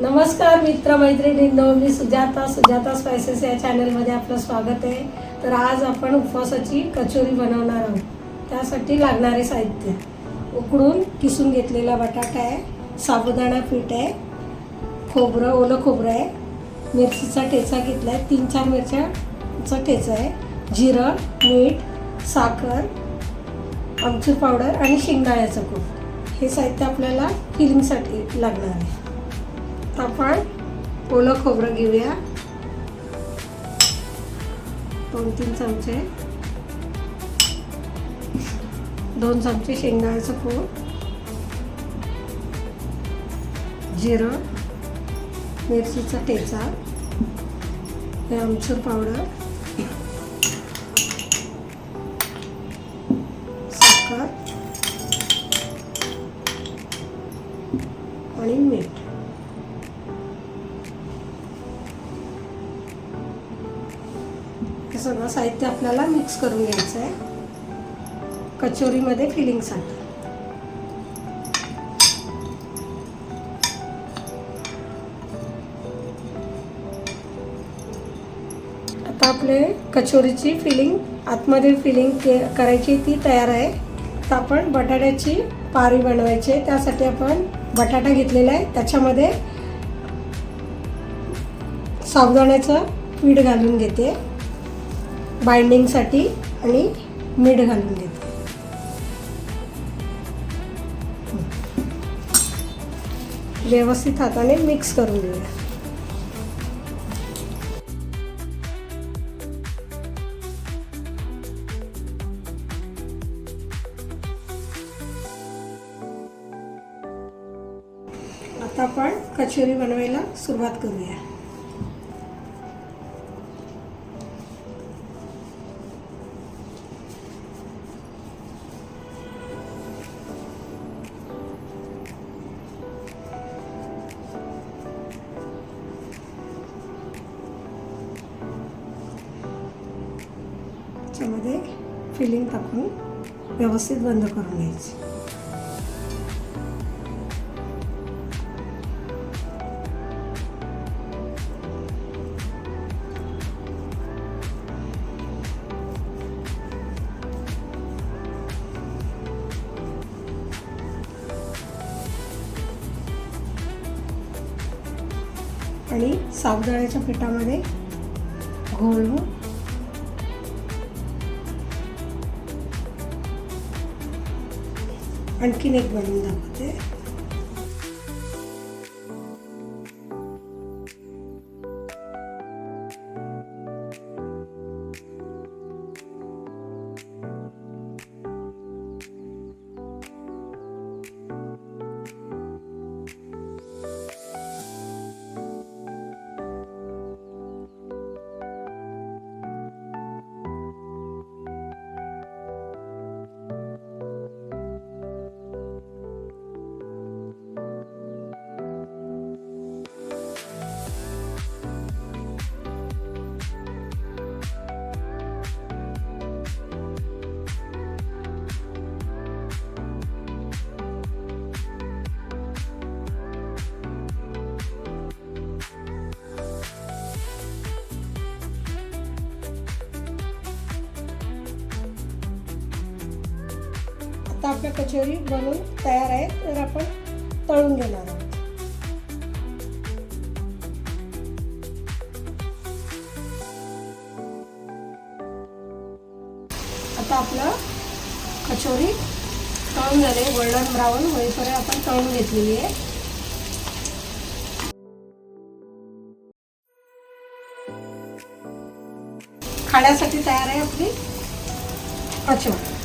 नमस्कार मित्र मैत्रिणींनो मी सुजाता सुजाता स्पायसेस या चॅनलमध्ये आपलं स्वागत आहे. तर आज आपण उपवासाची कचोरी बनवणार आहोत. त्यासाठी लागणारे साहित्य. उकडून किसून घेतलेला बटाटा आहे साबुदाणा पीठ आहे खोबरं ओलं खोबरं आहे. मिरचीचा ठेचा घेतला आहे तीन चार मिरच्याचा ठेचा आहे. जिरं मीठ साखर आमचूर पावडर आणि शेंगदाण्याचं कूट. हे साहित्य आपल्याला फिलिंगसाठी लागणार आहे. आपण ओलं खोबरं घेऊया. दोन तीन चमचे. दोन चमचे शेंगाळ्याचं कूट जिरं. मिरचीचा ठेचा. हे आमचूर पावडर. साखर. सगळं साहित्य आपल्याला मिक्स करून घ्यायचं आहे कचोरीमध्ये फिलिंगसाठी आता आपले कचोरीची फिलिंग आतमध्ये फिलिंग के करायची ती तयार आहे. तर आपण बटाट्याची पारी बनवायची आहे. त्यासाठी आपण बटाटा घेतलेला आहे. त्याच्यामध्ये साबुदाण्याचं पीठ घालून घेते. बाइंडिंगसाठी आणि मीठ घालून देते. व्यवस्थित हाताने मिक्स करून घेऊया. आता आपण कचोरी बनवायला सुरुवात करूया. त्याच्यामध्ये फिलिंग टाकून व्यवस्थित बंद करून घ्यायची. आणि साबुदाण्याच्या पिठामध्ये घोळून आणखीन एक बनवून दाखवते. आता आपल्या कचोरी बनवून तयार आहे तर आपण तळून घेणार आहोत. आता आपलं कचोरी तळून झाले. गोल्डन ब्राऊन होईपर्यंत आपण तळून घेतलेली आहे. खाण्यासाठी तयार आहे आपली कचोरी.